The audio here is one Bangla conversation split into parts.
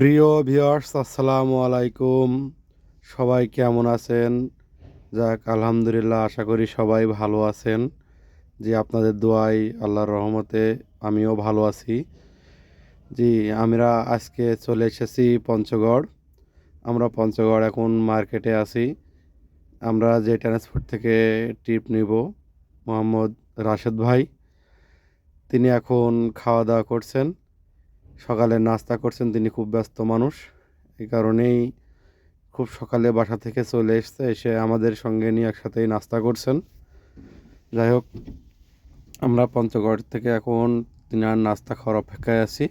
প্রিয় ভিউয়ার্স, আসসালামু আলাইকুম। সবাই কেমন আছেন? যাক, আলহামদুলিল্লাহ, আশা করি সবাই ভালো আছেন। যে আপনাদের দোয়াই আল্লাহর রহমতে আমিও ভালো আছি। জি, আমরা আজকে চলে এসেছি পঞ্চগড়। আমরা পঞ্চগড় এখন মার্কেটে আছি। আমরা যে ট্রান্সপোর্ট থেকে ট্রিপ নিব, মোহাম্মদ রাশেদ ভাই, তিনি এখন খাওয়া দাওয়া করছেন। সকালে নাস্তা করছেন, তিনি খুব ব্যস্ত মানুষ। এই কারণেই খুব সকালে বাসা থেকে চলে এসছে, এসে আমাদের সঙ্গে নিয়ে একসাথেই নাস্তা করছেন। যাই হোক, আমরা পঞ্চগড় থেকে এখন তিনার নাস্তা খাওয়ার অপেক্ষায় আছি।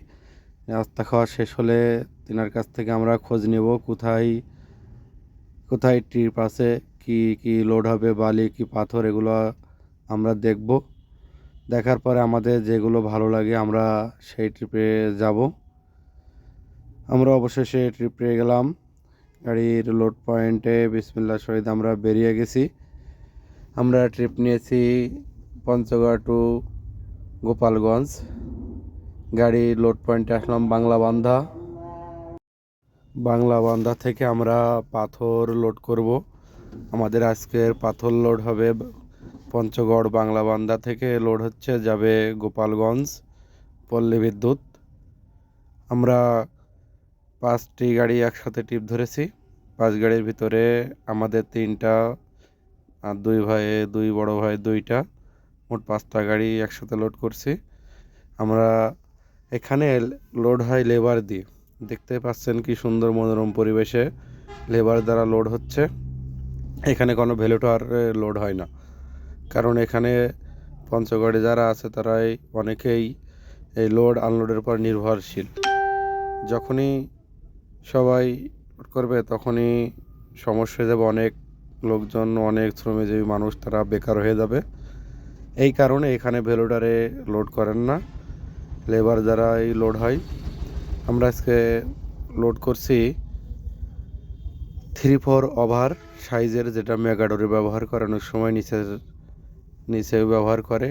নাস্তা খাওয়া শেষ হলে তিনার কাছ থেকে আমরা খোঁজ নেব, কোথায় কোথায় ট্রিপ আছে কি কি লোড হবে, বালি, কি পাথর, এগুলো আমরা দেখব। দেখার পরে আমাদের যেগুলো ভালো লাগে আমরা সেই ট্রিপে যাব। আমরা অবশেষে ট্রিপে গেলাম। গাড়ির লোড পয়েন্টে বিসমিল্লা শহীদ আমরা বেরিয়ে গেছি। আমরা ট্রিপ নিয়েছি পঞ্চগড় টু গোপালগঞ্জ। গাড়ি লোড পয়েন্টে আসলাম বাংলা বান্ধা বাংলা বান্ধা থেকে আমরা পাথর লোড করব। আমাদের আজকের পাথর লোড হবে পঞ্চগড় বাংলা বান্দা থেকে লোড হচ্ছে, যাবে গোপালগঞ্জ, পল্লী বিদ্যুৎ। আমরা পাঁচটি গাড়ি একসাথে টিপ ধরেছি। পাঁচ গাড়ির ভিতরে আমাদের তিনটা, আর দুই ভাইয়ে দুই, বড় ভাই দুইটা। মোট পাঁচটা গাড়ি একসাথে লোড করছি। আমরা এখানে লোড হয় লেবার দিয়ে। দেখতে পাচ্ছেন কি সুন্দর মনোরম পরিবেশে লেবার দ্বারা লোড হচ্ছে। এখানে কোনো ভ্যালুটার লোড হয় না। কারণ এখানে পঞ্চগড়ে যারা আছে তারাই অনেকেই এই লোড আনলোডের উপর নির্ভরশীল। যখনই সবাই করবে তখনই সমস্যা হয়ে যাবে অনেক লোকজন, অনেক শ্রমজীবী মানুষ তারা বেকার হয়ে যাবে। এই কারণে এখানে ভেলোডারে লোড করেন না। লেবার দ্বারাই লোড হয়, আমরা আজকে লোড করছি থ্রি ফোর ওভার সাইজের যেটা মেগাডোরে ব্যবহার করে, অনেক সময় নিচের নিচে ব্যবহার করে।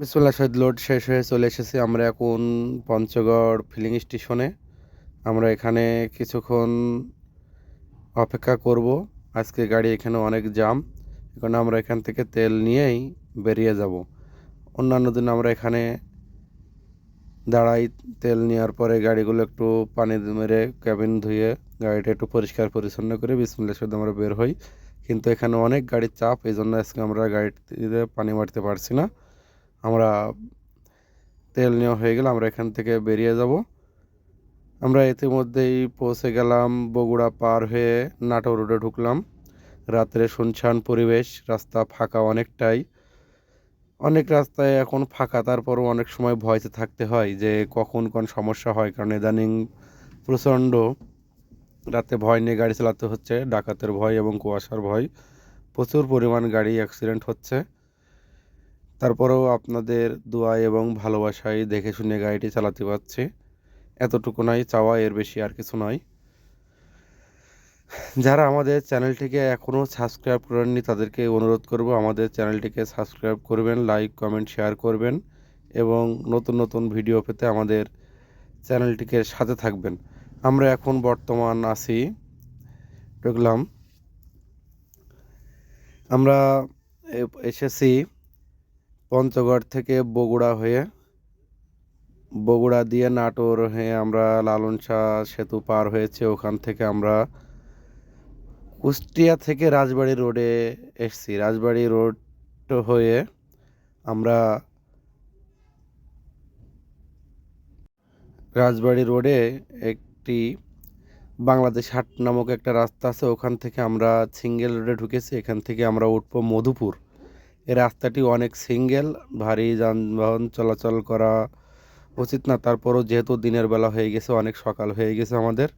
বিসমুল্লাহ শহীদ লোড শেষ হয়ে চলে এসেছি আমরা এখন পঞ্চগড় ফিলিং স্টেশনে আমরা এখানে কিছুক্ষণ অপেক্ষা করব। আজকে গাড়ি এখানে অনেক জাম এখন আমরা এখান থেকে তেল নিয়েই বেরিয়ে যাব। অন্যান্য দিন আমরা এখানে দাঁড়াই তেল নেওয়ার পরে গাড়িগুলো একটু পানি মেরে ক্যাবিন ধুয়ে গাড়িটা একটু পরিষ্কার পরিচ্ছন্ন করে বিসমুল্লাহ শহীদ আমরা বের হই। কিন্তু এখানে অনেক গাড়ির চাপ এই জন্য আজকে আমরা গাড়িতে পানি মারতে পারছি না। আমরা তেল নেওয়া হয়ে গেলে আমরা এখান থেকে বেরিয়ে যাব। আমরা ইতিমধ্যেই পৌঁছে গেলাম বগুড়া পার হয়ে নাটোর রোডে ঢুকলাম। রাত্রে শুনশান পরিবেশ, রাস্তা ফাঁকা অনেকটাই। অনেক রাস্তায় এখন ফাঁকা, তারপরও অনেক সময় ভয়তে থাকতে হয় যে কখন কোন সমস্যা হয়, কারণ ইদানিং প্রচণ্ড রাতে ভয় নিয়ে গাড়ি চালাতে হচ্ছে, ডাকাতের ভয় এবং কুয়াশার ভয়। প্রচুর পরিমাণ গাড়ি অ্যাক্সিডেন্ট হচ্ছে। তারপরেও আপনাদের দোয়া এবং ভালোবাসায় দেখে শুনে গাড়িটি চালাতে পারছি। এতটুকু নয়, চাওয়া এর বেশি আর কিছু নয়। যারা আমাদের চ্যানেলটিকে এখনও সাবস্ক্রাইব করেননি, তাদেরকে অনুরোধ করব আমাদের চ্যানেলটিকে সাবস্ক্রাইব করবেন লাইক কমেন্ট শেয়ার করবেন এবং নতুন নতুন ভিডিও পেতে আমাদের চ্যানেলটিকে সাথে থাকবেন। আমরা এখন বর্তমান আছি ঢুকলাম আমরা এসেছি পঞ্চগড় থেকে বগুড়া হয়ে। বগুড়া দিয়ে নাটোর হয়ে আমরা লালন শাহ সেতু পার হয়েছে। ওখান থেকে আমরা কুষ্টিয়া থেকে রাজবাড়ি রোডে এসছি। রাজবাড়ি রোড হয়ে আমরা রাজবাড়ি রোডে একটি বাংলাদেশ হাট নামক একটা রাস্তা আছে, ওখান থেকে আমরা সিঙ্গেল রোডে ঢুকেছি, এখান থেকে আমরা উঠবো মধুপুর। এই রাস্তাটি অনেক সিঙ্গেল, ভারী যানবাহন চলাচল করা উচিত না, তারপরও যেহেতু দিনের বেলা হয়ে গেছে, অনেক সকাল হয়ে গেছে আমাদের।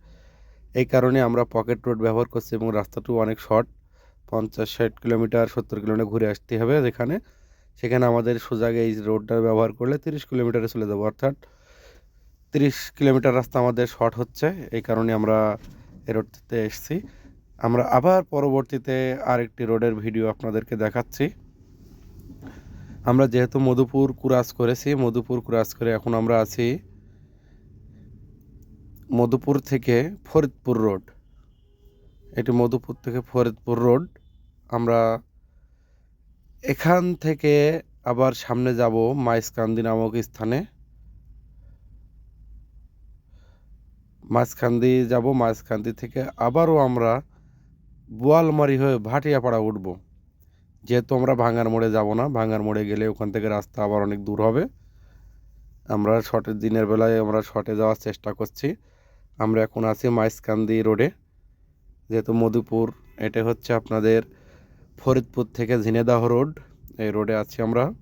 এই কারণে আমরা পকেট রোড ব্যবহার করছি এবং রাস্তাটিও অনেক শর্ট, পঞ্চাশ, ষাট কিলোমিটার, সত্তর কিলোমিটার ঘুরে আসতে হবে যেখানে। সেখানে আমাদের সোজাগে এই রোডটা ব্যবহার করলে তিরিশ কিলোমিটারে চলে যাব, অর্থাৎ তিরিশ কিলোমিটার রাস্তা আমাদের শর্ট হচ্ছে, এই কারণে আমরা এই রোডটিতে এসেছি। আমরা আবার পরবর্তীতে আরেকটি রোডের ভিডিও আপনাদেরকে দেখাচ্ছি। আমরা যেহেতু মধুপুর ক্রাস করেছি, মধুপুর ক্রাস করে এখন আমরা আছি মধুপুর থেকে ফরিদপুর রোড। এটি মধুপুর থেকে ফরিদপুর রোড। আমরা এখান থেকে আবার সামনে যাব মাইসকান্দি নামক স্থানে। মাঝখান্দি যাব মাঝখান্দি থেকে আবারও আমরা বোয়ালমারি হয়ে ভাটিয়াপাড়া উঠব। যেহেতু আমরা ভাঙার মোড়ে যাব না, ভাঙার মোড়ে গেলে ওখান থেকে রাস্তা আবার অনেক দূর হবে। আমরা শর্টের দিনের বেলায় আমরা শর্টে যাওয়ার চেষ্টা করছি। আমরা এখন আছি মাইসকান্দি রোডে। যেহেতু মধুপুর, এটা হচ্ছে আপনাদের ফরিদপুর থেকে ঝিনেদাহ রোড। এই রোডে আছি আমরা।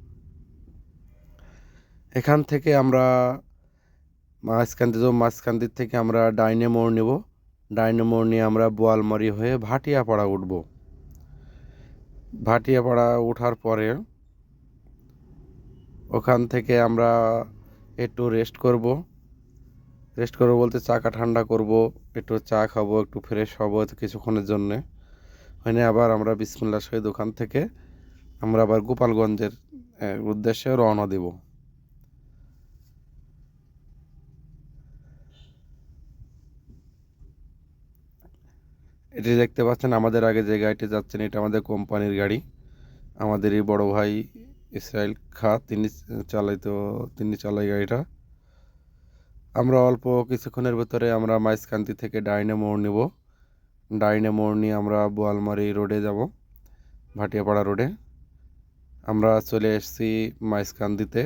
এখান থেকে আমরা মাঝখান্দি যাব মাঝখান্দির থেকে আমরা ডাইনে মোড় নেব। ডাইনে মোড় নিয়ে আমরা বোয়ালমারি হয়ে ভাটিয়াপাড়া উঠব। ভাটিয়াপাড়া ওঠার পরে ওখান থেকে আমরা একটু রেস্ট করব। রেস্ট করব বলতে চাকা ঠান্ডা করব, একটু চা খাব, একটু ফ্রেশ হব কিছুক্ষণের জন্যে। হয়নি আবার আমরা বিসমুল্লা শহীদ ওখান থেকে আমরা আবার গোপালগঞ্জের উদ্দেশ্যে রওনা দেব। এটি দেখতে পাচ্ছেন, আমাদের আগে যে গাড়িটি যাচ্ছেন, এটা আমাদের কোম্পানির গাড়ি। আমাদের এই বড় ভাই ইসরায়েল খা, তিনি চালাইতো, তিনি চালাই গাড়িটা। আমরা অল্প কিছুক্ষণের ভেতরে আমরা মাইসকান্তি থেকে ডাইনে মোড় নেব। ডাইনে মোড় নিয়ে আমরা বোয়ালমারি রোডে যাব, ভাটিয়াপাড়া রোডে। আমরা চলে এসেছি মাইসকান্দিতে।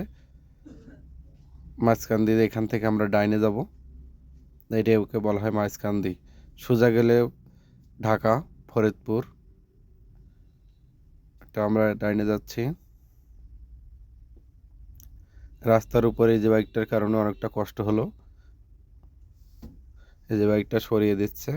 মাইসকান্দি এখান থেকে আমরা ডাইনে যাব। এটাই ওকে বলা হয় মাইসকান্দি। সোজা গেলে ঢাকা, ফরিদপুর। এটা আমরা ডাইনে যাচ্ছি। রাস্তার উপরে যে বাইকটার কারণে অনেকটা কষ্ট হলো। এই যে বাইকটা সরিয়ে দিচ্ছে।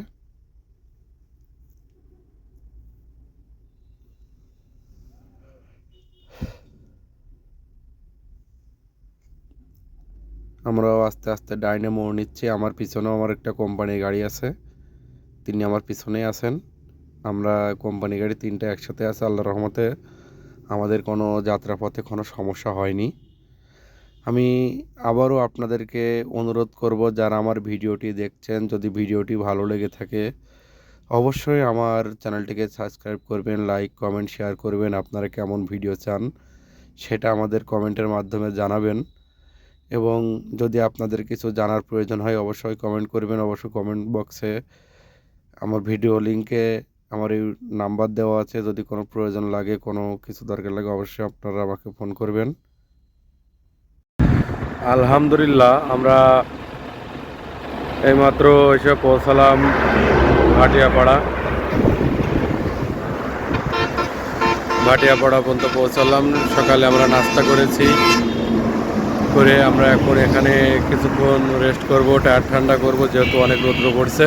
আমরাও আস্তে আস্তে ডাইনে মোড় নিচ্ছি। আমার পিছনেও আমার একটা কোম্পানির গাড়ি আছে। তিনি আমার পিছনেই আছেন। আমরা কোম্পানি গাড়ি তিনটা একসাথে আছে আল্লাহ রহমতে। আমাদের কোনো যাত্রাপথে কোনো সমস্যা হয়নি। আমি আবারও আপনাদেরকে অনুরোধ করব, যারা আমার ভিডিওটি দেখছেন, যদি ভিডিওটি ভালো লেগে থাকে, অবশ্যই আমার চ্যানেলটিকে সাবস্ক্রাইব করবেন, লাইক, কমেন্ট, শেয়ার করবেন, আপনারা কেমন ভিডিও চান সেটা আমাদের কমেন্টের মাধ্যমে জানাবেন। এবং যদি আপনাদের কিছু জানার প্রয়োজন হয়, অবশ্যই কমেন্ট করবেন, অবশ্যই কমেন্ট বক্সে আমার ভিডিও লিঙ্কে আমার এই নাম্বার দেওয়া আছে, যদি কোনো প্রয়োজন লাগে, কোনো কিছু দরকার লাগে, অবশ্যই আপনারা আমাকে ফোন করবেন। আলহামদুলিল্লাহ, আমরা এইমাত্র এসে পৌঁছালাম ভাটিয়াপাড়া। ভাটিয়াপাড়া পর্যন্ত পৌঁছালাম, সকালে আমরা নাস্তা করেছি। করে আমরা এখন এখানে কিছুক্ষণ রেস্ট করব, টায়ার ঠান্ডা করব, যেহেতু অনেক রৌদ্র পড়ছে।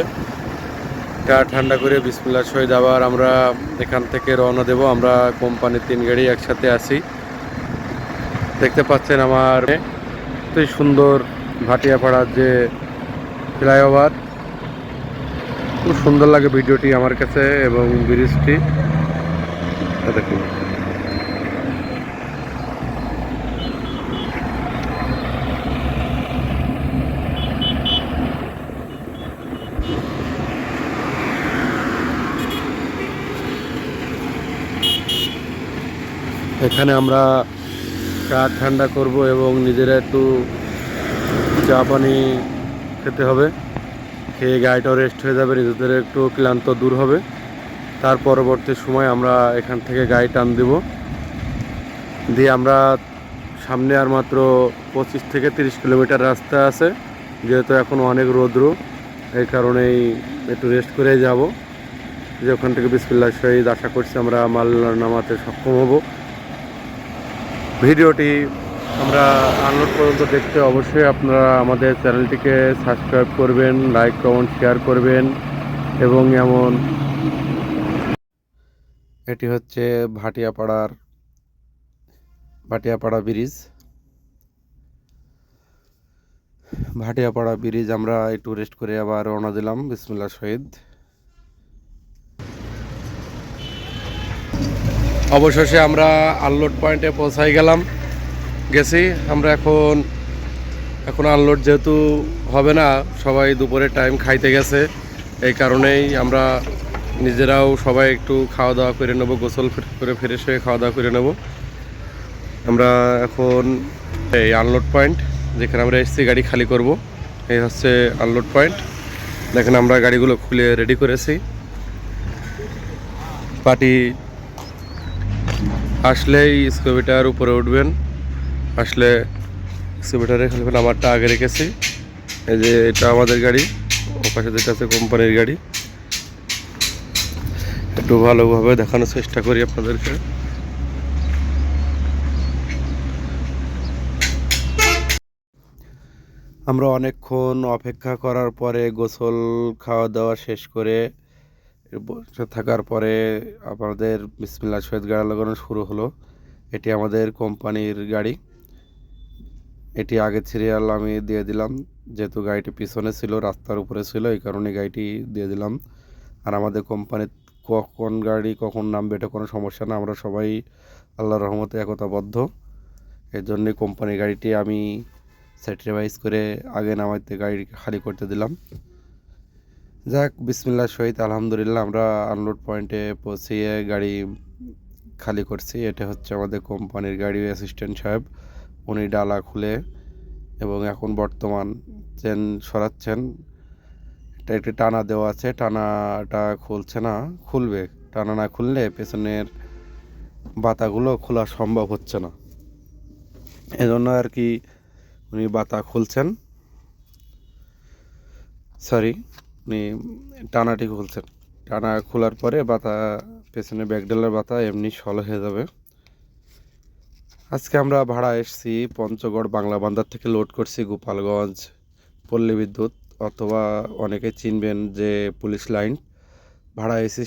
টায়ার ঠান্ডা করে বিসমিল্লা শহীদ আবার আমরা এখান থেকে রওনা দেব। আমরা কোম্পানির তিন গাড়ি একসাথে আসি দেখতে পাচ্ছেন আমার এতই সুন্দর ভাটিয়াপাড়ার যে ফ্লাইওভার। খুব সুন্দর লাগে ভিডিওটি আমার কাছে এবং ব্রিজটি। দেখুন। এখানে আমরা চা ঠান্ডা করব এবং নিজেরা একটু চা পানি খেতে হবে। খেয়ে গাড়িটাও রেস্ট হয়ে যাবে, নিজেদের একটু ক্লান্ত দূর হবে। তার পরবর্তী সময় আমরা এখান থেকে গাড়ি টান দেব। দিয়ে আমরা সামনে আর মাত্র পঁচিশ থেকে তিরিশ কিলোমিটার রাস্তা আছে, যেহেতু এখন অনেক রৌদ্র, এই কারণেই একটু রেস্ট করে যাব। যে ওখান থেকে বিসমিল্লাহ শহীদ আশা করছি আমরা মাল নামাতে সক্ষম হব। ভিডিওটি আমরা আনলোড পর্যন্ত দেখতে অবশ্যই আপনারা আমাদের চ্যানেলটিকে সাবস্ক্রাইব করবেন লাইক কমেন্ট শেয়ার করবেন এবং এমন এটি হচ্ছে ভাটিয়াপাড়ার ভাটিয়াপাড়া ব্রিজ। ভাটিয়াপাড়া ব্রিজ আমরা একটু রেস্ট করে আবার রওনা দিলাম। বিসমুল্লাহ শহীদ। অবশেষে আমরা আনলোড পয়েন্টে পৌঁছাই গেলাম। গেছি, আমরা এখন এখন আনলোড যেহেতু হবে না, সবাই দুপুরে টাইম খাইতে গেছে। এই কারণেই আমরা নিজেরাও সবাই একটু খাওয়া দাওয়া করে নেব, গোসল করে ফ্রেশ হয়ে খাওয়া দাওয়া করে নেব। আমরা এখন এই আনলোড পয়েন্ট যেখানে আমরা এসছি, গাড়ি খালি করব। এই হচ্ছে আনলোড পয়েন্ট দেখেন আমরা গাড়িগুলো খুলে রেডি করেছি। পার্টি আসলেই স্কুবিটার উপরে উঠবেন। আসলে স্কুবিটারে খেলবেন আমারটা আগে রেখেছি। এই যে এটা আমাদের গাড়ি, ও পাশে যেটা আছে কোম্পানির গাড়ি। একটু ভালোভাবে দেখানোর চেষ্টা করি আপনাদেরকে। আমরা অনেকক্ষণ অপেক্ষা করার পরে গোসল খাওয়া দাওয়া শেষ করে বসে থাকার পরে আমাদের বিসমিল্লা সৈয়দ গাড়ি লাগানো শুরু হলো। এটি আমাদের কোম্পানির গাড়ি। এটি আগের সিরিয়াল আমি দিয়ে দিলাম, যেহেতু গাড়িটি পিছনে ছিল, রাস্তার উপরে ছিল, এই কারণে গাড়িটি দিয়ে দিলাম। আর আমাদের কোম্পানির কখন গাড়ি কখন নামবে এটা কোনো সমস্যা না, আমরা সবাই আল্লাহর রহমতে একতাবদ্ধ। এর জন্যে কোম্পানির গাড়িটি আমি স্যাটিসফাইজ করে আগে নামাইতে গাড়ি খালি করতে দিলাম। যাক বিসমিল্লার সহিত আলহামদুলিল্লাহ আমরা আনলোড পয়েন্টে পৌঁছিয়ে গাড়ি খালি করছি। এটা হচ্ছে আমাদের কোম্পানির গাড়ি অ্যাসিস্ট্যান্ট সাহেব। উনি ডালা খুলে এবং এখন বর্তমান চেন সরাচ্ছেন। এটা একটি টানা দেওয়া আছে, টানাটা খুলছে না, খুলবে। টানা না খুললে পেছনের বাতাগুলো খোলা সম্ভব হচ্ছে না। এজন্য আর কি উনি বাতা খুলছেন। সরি উনি টানাটি খুলছেন। টানা খোলার পরে বাতা, পেছনে ব্যাকডেলার বাতা এমনি সল হয়ে যাবে। আজকে আমরা ভাড়া এসেছি পঞ্চগড় বাংলা বান্দার থেকে লোড করছি গোপালগঞ্জ পল্লী বিদ্যুৎ। অথবা অনেকে চিনবেন যে পুলিশ লাইন। ভাড়া এসে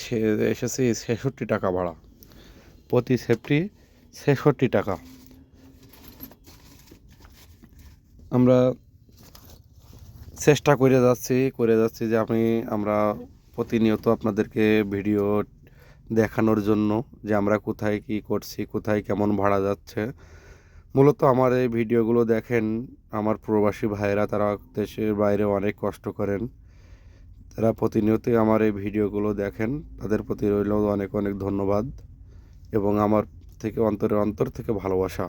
এসেছি ছেষট্টি টাকা ভাড়া। প্রতি সেফটি ছেষট্টি টাকা। আমরা চেষ্টা করে যাচ্ছি করে যাচ্ছি যে আমি, আমরা প্রতিনিয়ত আপনাদেরকে ভিডিও দেখানোর জন্য যে আমরা কোথায় কি করছি, কোথায় কেমন ভাড়া যাচ্ছে। মূলত আমার এই ভিডিওগুলো দেখেন, আমার প্রবাসী ভাইয়েরা, তারা দেশের বাইরে অনেক কষ্ট করেন। তারা প্রতিনিয়তই আমার এই ভিডিওগুলো দেখেন, তাদের প্রতি রইল অনেক অনেক ধন্যবাদ। এবং আমার থেকে অন্তরে, অন্তর থেকে ভালোবাসা।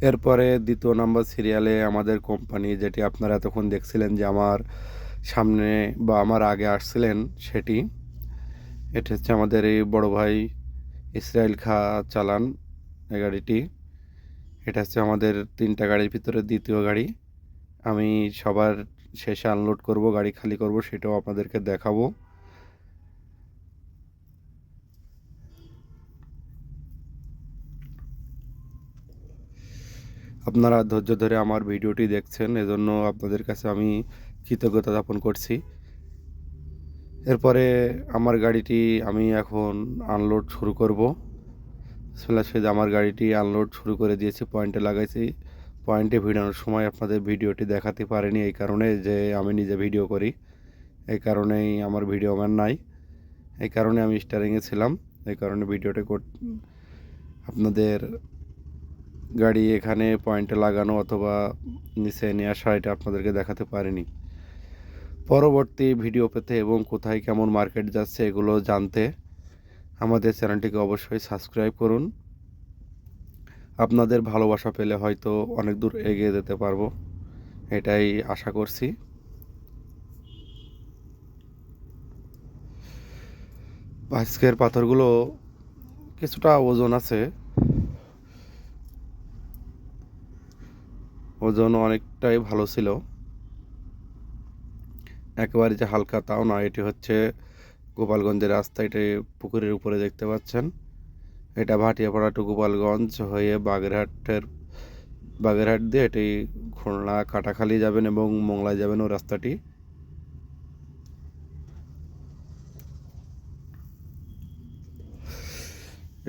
এরপরে দ্বিতীয় নাম্বার সিরিয়ালে আমাদের কোম্পানি যেটি আপনারা এতক্ষণ দেখছিলেন যে আমার সামনে বা আমার আগে আসছিলেন সেটি, এটা হচ্ছে আমাদের এই বড় ভাই ইসরায়েল খা চালান এই গাড়িটি। এটা হচ্ছে আমাদের তিনটা গাড়ির ভিতরে দ্বিতীয় গাড়ি। আমি সবার শেষে আনলোড করব, গাড়ি খালি করব, সেটাও আপনাদেরকে দেখাবো। আপনারা ধৈর্য ধরে আমার ভিডিওটি দেখছেন, এজন্য আপনাদের কাছে আমি কৃতজ্ঞতা জ্ঞাপন করছি। এরপরে আমার গাড়িটি আমি এখন আনলোড শুরু করব। সে আমার গাড়িটি আনলোড শুরু করে দিয়েছি পয়েন্টে লাগাইছি। পয়েন্টে ভিড়ানোর সময় আপনাদের ভিডিওটি দেখাতে পারিনি, এই কারণে যে আমি নিজে ভিডিও করি, এই কারণেই আমার ভিডিও ম্যান নাই। এই কারণে আমি স্টারিংয়ে ছিলাম, এই কারণে ভিডিওটা আপনাদের গাড়ি এখানে পয়েন্টে লাগানো অথবা নিচে নিয়ে আসা, এটা আপনাদেরকে দেখাতে পারিনি। পরবর্তী ভিডিও পেতে এবং কোথায় কেমন মার্কেট যাচ্ছে এগুলো জানতে আমাদের চ্যানেলটিকে অবশ্যই সাবস্ক্রাইব করুন। আপনাদের ভালোবাসা পেলে হয়তো অনেক দূর এগিয়ে যেতে পারব, এটাই আশা করছি। আজকের পাথরগুলো কিছুটা ওজন আছে ওজন অনেকটাই ভালো ছিল। একেবারে যে হালকা তাও না এটি হচ্ছে গোপালগঞ্জের রাস্তা, এটি পুকুরের উপরে দেখতে পাচ্ছেন। এটা ভাটিয়াপাড়া টু গোপালগঞ্জ হয়ে বাগেরহাটের, বাগেরহাট দিয়ে এটি খুলনা কাটাখালি যাবেন এবং মোংলায় যাবেন ও রাস্তাটি।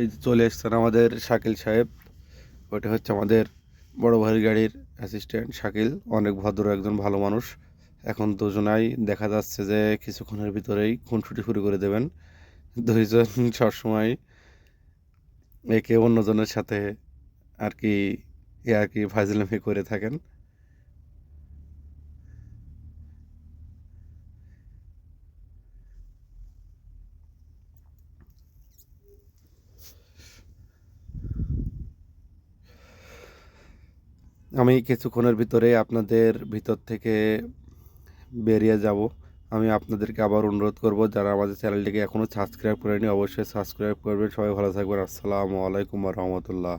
এই চলে এসছেন আমাদের শাকিল সাহেব ওটা হচ্ছে আমাদের বড় ভাইয়ের গাড়ির অ্যাসিস্ট্যান্ট শাকিল, অনেক ভদ্র একজন, ভালো মানুষ। এখন দুজনাই দেখা যাচ্ছে যে কিছুক্ষণের ভিতরেই খুনসুটি শুরু করে দেবেন। দুইজন সবসময় একে অন্যজনের সাথে আর কি আর কি ফাজলামি করে থাকেন। আমি কিছুক্ষণের ভিতরে আপনাদের ভিতর থেকে বেরিয়ে যাব। আমি আপনাদেরকে আবার অনুরোধ করব, যারা আমাদের চ্যানেলটিকে এখনও সাবস্ক্রাইব করেনি অবশ্যই সাবস্ক্রাইব করবেন। সবাই ভালো থাকবেন। আসসালামু আলাইকুম রহমতুল্লাহ।